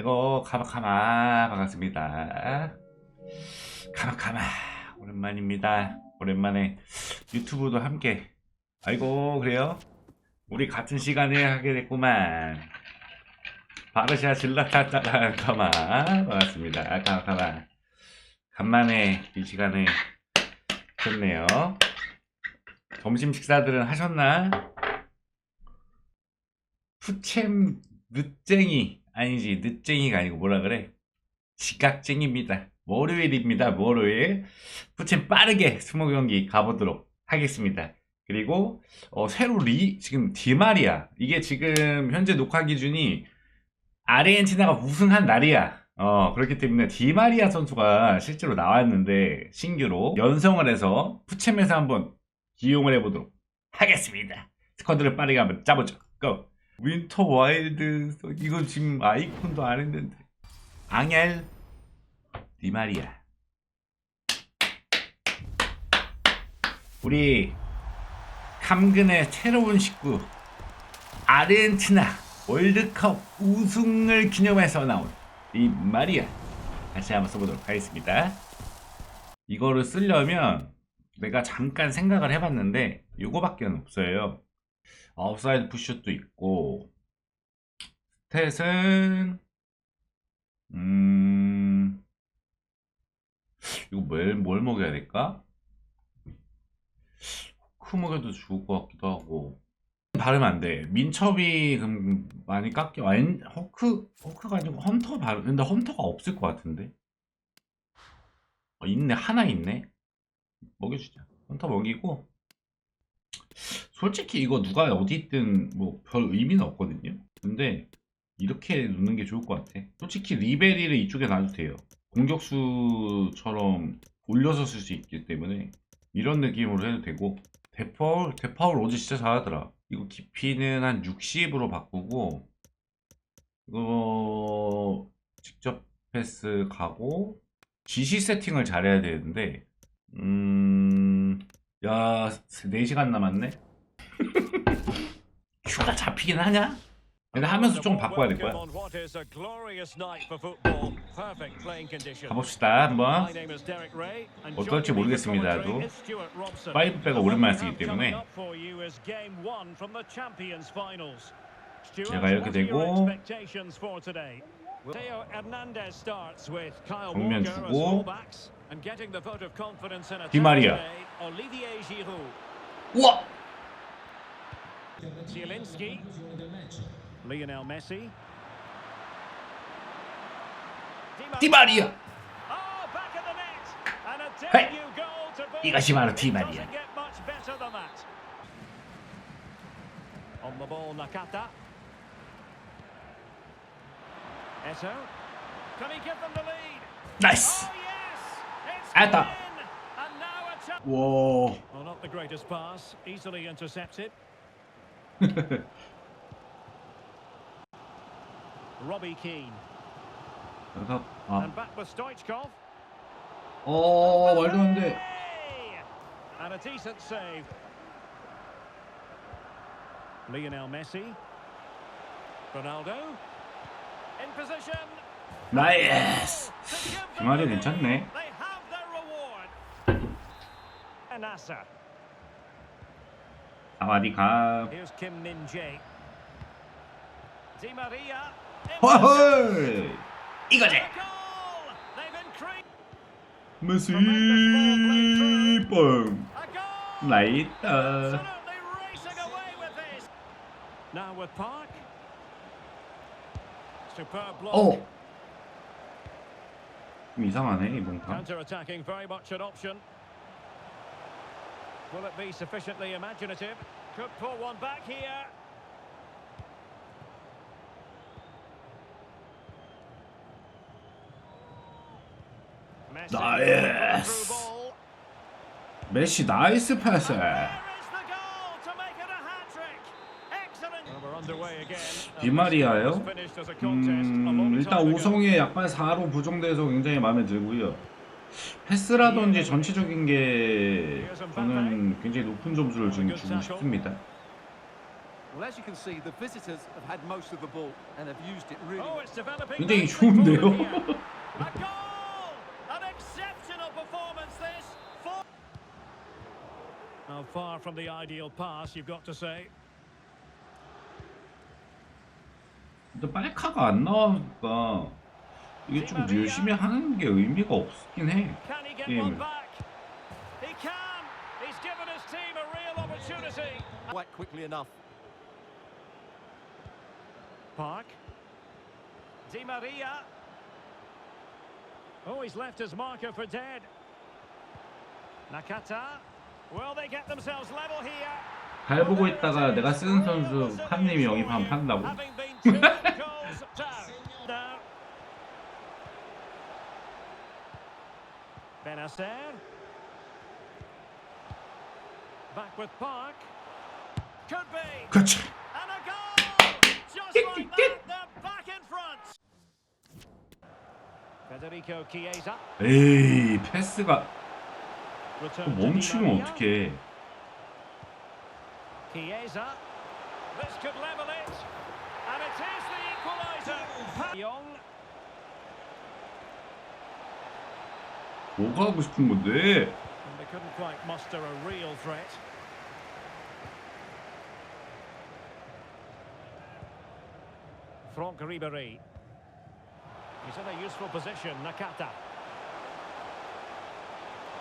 아이고 가마카마 반갑습니다. 가마카마 오랜만입니다. 오랜만에 유튜브도 함께. 아이고 그래요? 우리 같은 시간에 하게 됐구만. 바르샤 질라타타라 가마 반갑습니다. 가마카마 간만에 이 시간에 좋네요. 점심 식사들은 하셨나? 푸챔 늦쟁이 아니지 늦쟁이가 아니고 뭐라 그래? 지각쟁입니다. 월요일입니다 월요일. 푸챔 빠르게 스모 경기 가보도록 하겠습니다. 그리고 어, 새로 리 지금 디마리아. 이게 지금 현재 녹화 기준이 아르헨티나가 우승한 날이야. 어 그렇기 때문에 디마리아 선수가 실제로 나왔는데 신규로 연성을 해서 푸챔에서 한번 기용을 해보도록 하겠습니다. 스쿼드를 빠르게 한번 짜보죠. 고! 윈터 와일드 이거 지금 아이콘도 안 했는데. 앙헬 디마리아 우리 감근의 새로운 식구 아르헨티나 월드컵 우승을 기념해서 나온 이 마리아 같이 한번 써보도록 하겠습니다. 이거를 쓰려면 내가 잠깐 생각을 해봤는데 요거밖에 없어요 아웃사이드 푸슛도 있고 스탯은 음 이거 뭘, 뭘 먹여야 될까? 크 먹여도 좋을 것 같기도 하고 바르면 안 돼. 민첩이 그럼 많이 깎여. 아니, 허크 허크가 아니고 험터 바르. 근데 험터가 없을 것 같은데. 어, 있네 하나 있네. 먹여주자. 험터 먹이고 솔직히 이거 누가 어디 있든 뭐 별 의미는 없거든요. 근데 이렇게 놓는 게 좋을 것 같아. 솔직히 리베리를 이쪽에 놔도 돼요. 공격수처럼 올려서 쓸 수 있기 때문에 이런 느낌으로 해도 되고 대파울 대파울 어제 진짜 잘하더라. 이거 깊이는 한 60으로 바꾸고 이거 직접 패스 가고 GC 세팅을 잘해야 되는데 음... 야 4시간 남았네? 휴가 잡히긴 하냐? 근데 하면서 좀 바꿔야 될 거야. 가봅시다 한번. 어떨지 모르겠습니다도 파이브 백을 오랜만에 쓰기 때문에. 제가 이렇게 되고 정면 주고. 디마리아. 우와! Zielinski, Lionel Messi, 디마리아! Oh, back of the net, and a Hey, debut goal to boot. 이것이 바로 It 디마리아. doesn't get much better than that. On the ball, Nakata. Eto. Can he give them the lead? 나이스! Oh yes, it's Etta. gone in, and now a chance. 와 Well, not the greatest pass, easily intercepted. Robbie Keane, 그래서 아, and back with Stoichkov. 어 말도 안 돼. Hey! And a decent save. Lionel Messi. Ronaldo. In position. 나이스! To give them 디마리아 the 괜찮네. lead. They have their reward. Anasa. 아마디 가. Here's Kim Min Jae. Di Maria. in 허헐! 이거지! the goal. They've increased. 메시 뻥! A goal. 나이다. Absolutely racing away with this. Now with Park. Superb block. 어! 좀 이상하네 이번 판. Counter-attacking, very much an option. Will it be sufficiently imaginative? Could pull one back here. Messi Nice. through ball. 메시 나이스 패스. A 음, 일단. 5성에 약간 4로 부정돼서 굉장히 마음에 들고요. 패스라든지 전체적인 게 저는 굉장히 높은 점수를 좀 주고 싶습니다. Well, as you can see, the visitors have had most of the ball and have used it really Oh, well. it's developing. 굉장히 좋은데요? far from the ideal pass, you've got to say. 근데 빨카가 안 나오니까 이게 좀 열심히 하는 게 의미가 없긴 해. Can he get Yeah. one back? He can. He's given his team a real opportunity. Quite quickly enough. Park. Di Maria. Oh, he's left his marker for dead. Nakata. Will they get themselves level here? 잘 보고 있다가 내가 쓰는 선수 칸님이 영입하면 판다고. Benacer. Back with Park. Could be. 그렇지. And a goal! Just like that, they're back in front. Federico Chiesa. 에이 패스가 또 Return to Di 멈추면 Maria. 어떡해. Chiesa. This could level it. And it is the equaliser. Pa- Young. 뭐가 하고 싶은 건데? Franck Ribéry. He's in a useful position, Nakata.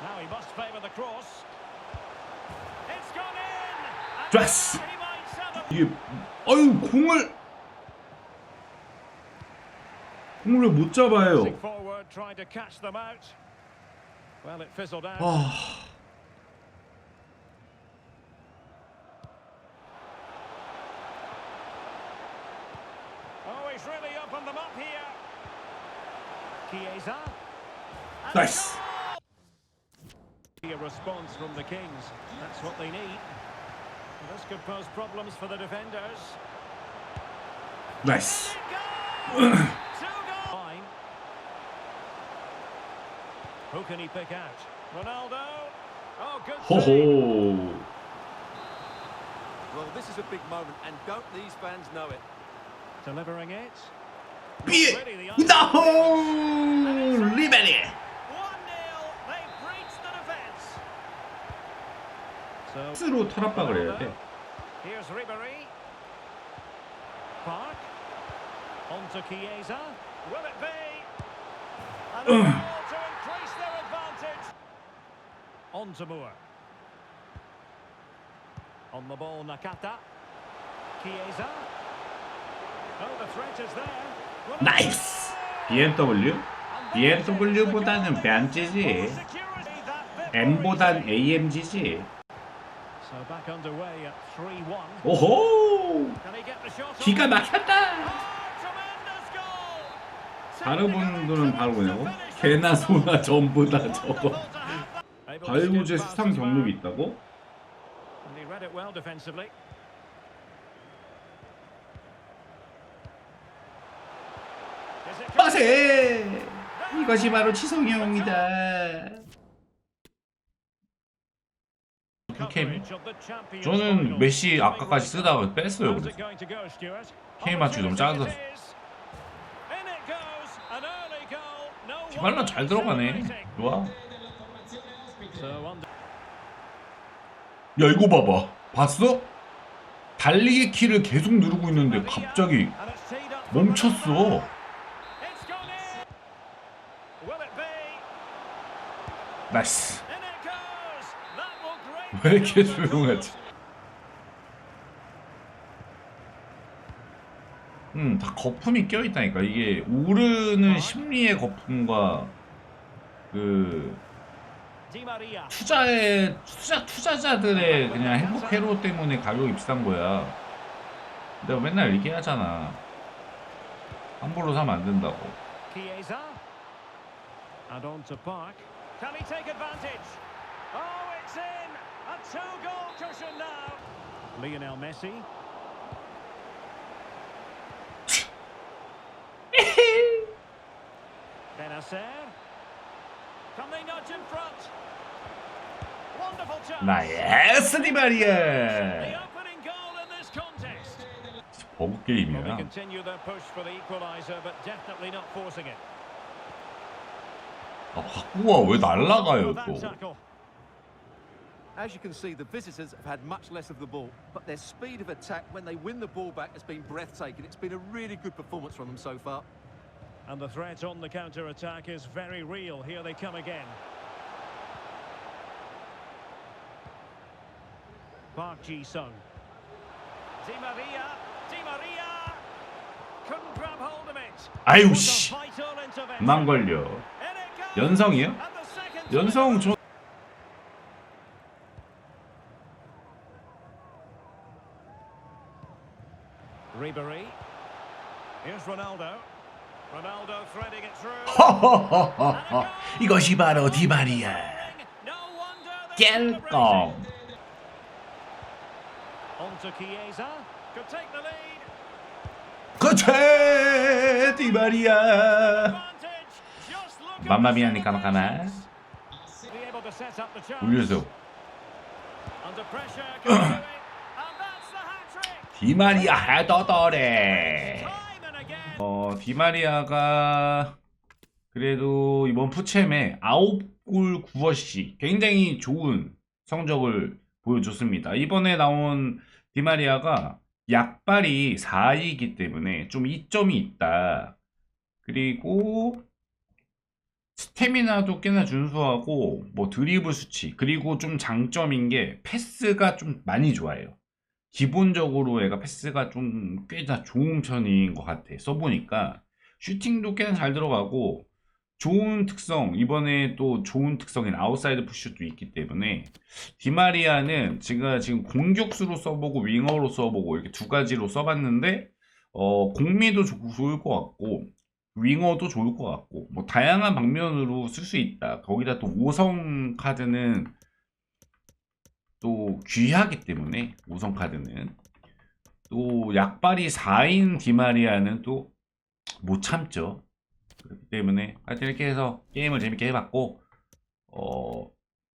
Now he must favour the cross. It's gone in! 좋았어. 이게 아유 공을 공을 왜못 잡아요? Well, it fizzled out. Oh. oh he's really opened them up here. Chiesa. And nice. A response from the Kings. That's what they need. This could pose problems for the defenders. Nice. Who can he pick out? Ronaldo. Oh, good. save. 호호. Well, this is a big moment, and don't these fans know it? Delivering it. 삐. Really the 나호 리베리. 1-0. They breached the defence. So 스로 탈압박을 해야 돼. Here's Ribery. Park. On to Chiesa. Will it be? On to Moore. On the ball, Nakata. Chiesa. Oh, the threat is there. 나이스. BMW? BMW보다는 bit M보단. AMG지. So back underway at 3-1. 오호. 기가 막혔다. Oh, goal! 다른 분들은 바로 뭐냐고? 개나 소나 전부 다 저거. 바이오제 수상 경력이 있다고? 빠세. 이것이 바로 치성형이다. champions 저는? 메시 아까까지 쓰다가 뺐어요. 그래서? 케미 맞추기 너무. No 디발라 잘 들어가네. 좋아. 야 이거 봐봐. 봤어? 달리기 키를 계속 누르고 있는데 갑자기 멈췄어. 나이스. 왜 이렇게 조용하지? 음, 다 거품이 껴있다니까. 이게 오르는 심리의 거품과 그. 투자의 투자 투자자들의 그냥 행복 회로 때문에 가격이 비싼 거야. 내가 맨날 얘기하잖아. 함부로 사면 안 된다고. Chiesa. And on to Park. Can he take advantage? Oh, it's in. A two-goal cushion now. Lionel Messi. Benacer. Can they nudge in front? Wonderful chance. 나이스 The 디마리아. opening goal in this contest. 버그 Well, they 게임이야. continue their push for the equaliser, but definitely not forcing it. 아, 바꾸가 왜 날라가요 That 또? tackle. As you can see, the visitors have had much less of the ball, but their speed of attack when they win the ball back has been breathtaking. It's been a really good performance from them so far. And the threat on the counter-attack is very real. Here they come again. Park Ji-sung. Di Maria. Di Maria. Couldn't grab hold of it. 아유 Was 씨. a vital intervention. 그만 걸려. In it goes. 연성이요? And the second 연성 저 Ribery. Here's Ronaldo. 허허허허허 이것이 바로 디마리아 lead. 그체 디마리아 맘마미아니 까마까마 hat-trick. 디마리아 헤더더래. 어 디마리아가 그래도 이번 푸챔에 9골 9어시 굉장히 좋은 성적을 보여줬습니다. 이번에 나온 디마리아가 약발이 4이기 때문에 좀 이점이 있다. 그리고 스태미나도 꽤나 준수하고 뭐 드리블 수치 그리고 좀 장점인 게 패스가 좀 많이 좋아요. 기본적으로 애가 패스가 좀 꽤나 좋은 편인 것 같아. 써보니까 슈팅도 꽤나 잘 들어가고 좋은 특성 이번에 또 좋은 특성인 아웃사이드 푸슛도 있기 때문에 디마리아는 제가 지금 공격수로 써보고 윙어로 써보고 이렇게 두 가지로 써봤는데 어 공미도 좋- 좋을 것 같고 윙어도 좋을 것 같고 뭐 다양한 방면으로 쓸 수 있다. 거기다 또 5성 카드는 또 귀하기 때문에 5성 카드는 또 약발이 4인 디마리아는 또 못 참죠. 그렇기 때문에 하여튼 이렇게 해서 게임을 재밌게 해봤고 어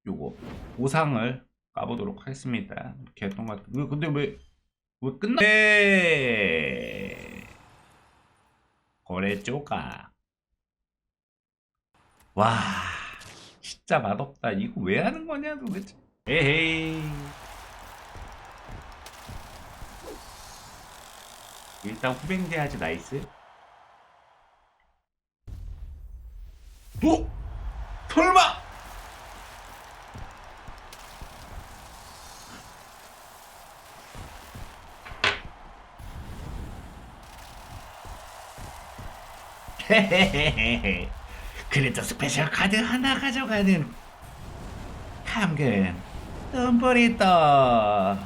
요거 보상을 까보도록 하겠습니다. 이렇게 했던 것 같... 왜 근데 왜, 왜 끝나? 네. 거래 쪼가 와 진짜 맛없다. 이거 왜 하는 거냐 도대체. 에헤이. 일단 후뱅대 하지 나이스. 어? 설마? 헤헤헤헤. 그래도 스페셜 카드 하나 가져가는 감금 덤버리다